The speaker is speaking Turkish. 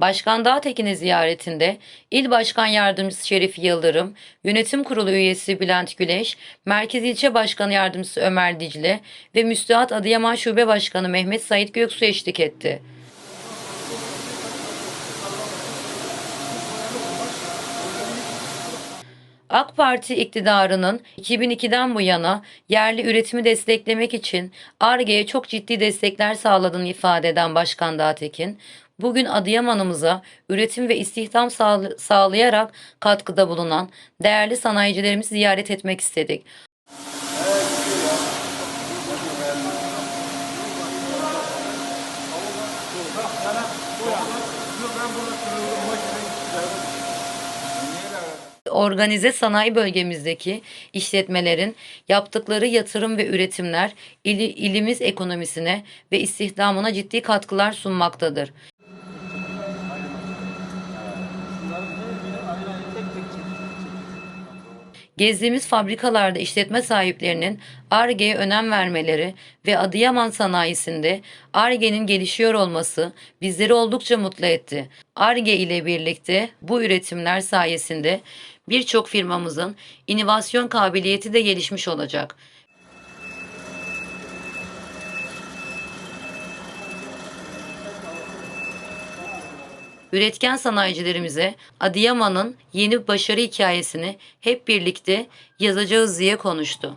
Başkan Dağtekin'i ziyaretinde İl Başkan Yardımcısı Şerif Yıldırım, Yönetim Kurulu üyesi Bülent Güleş, Merkez İlçe Başkanı Yardımcısı Ömer Dicle ve Müstühat Adıyaman Şube Başkanı Mehmet Sait Göksu eşlik etti. AK Parti iktidarının 2002'den bu yana yerli üretimi desteklemek için ARGE'ye çok ciddi destekler sağladığını ifade eden Başkan Dağtekin, bugün Adıyaman'ımıza üretim ve istihdam sağ- sağlayarak katkıda bulunan değerli sanayicilerimizi ziyaret etmek istedik. organize sanayi bölgemizdeki işletmelerin yaptıkları yatırım ve üretimler ili- ilimiz ekonomisine ve istihdamına ciddi katkılar sunmaktadır. Gezdiğimiz fabrikalarda işletme sahiplerinin ARGE'ye önem vermeleri ve Adıyaman sanayisinde ARGE'nin gelişiyor olması bizleri oldukça mutlu etti. ARGE ile birlikte bu üretimler sayesinde birçok firmamızın inovasyon kabiliyeti de gelişmiş olacak. Üretken sanayicilerimize Adıyaman'ın yeni başarı hikayesini hep birlikte yazacağız diye konuştu.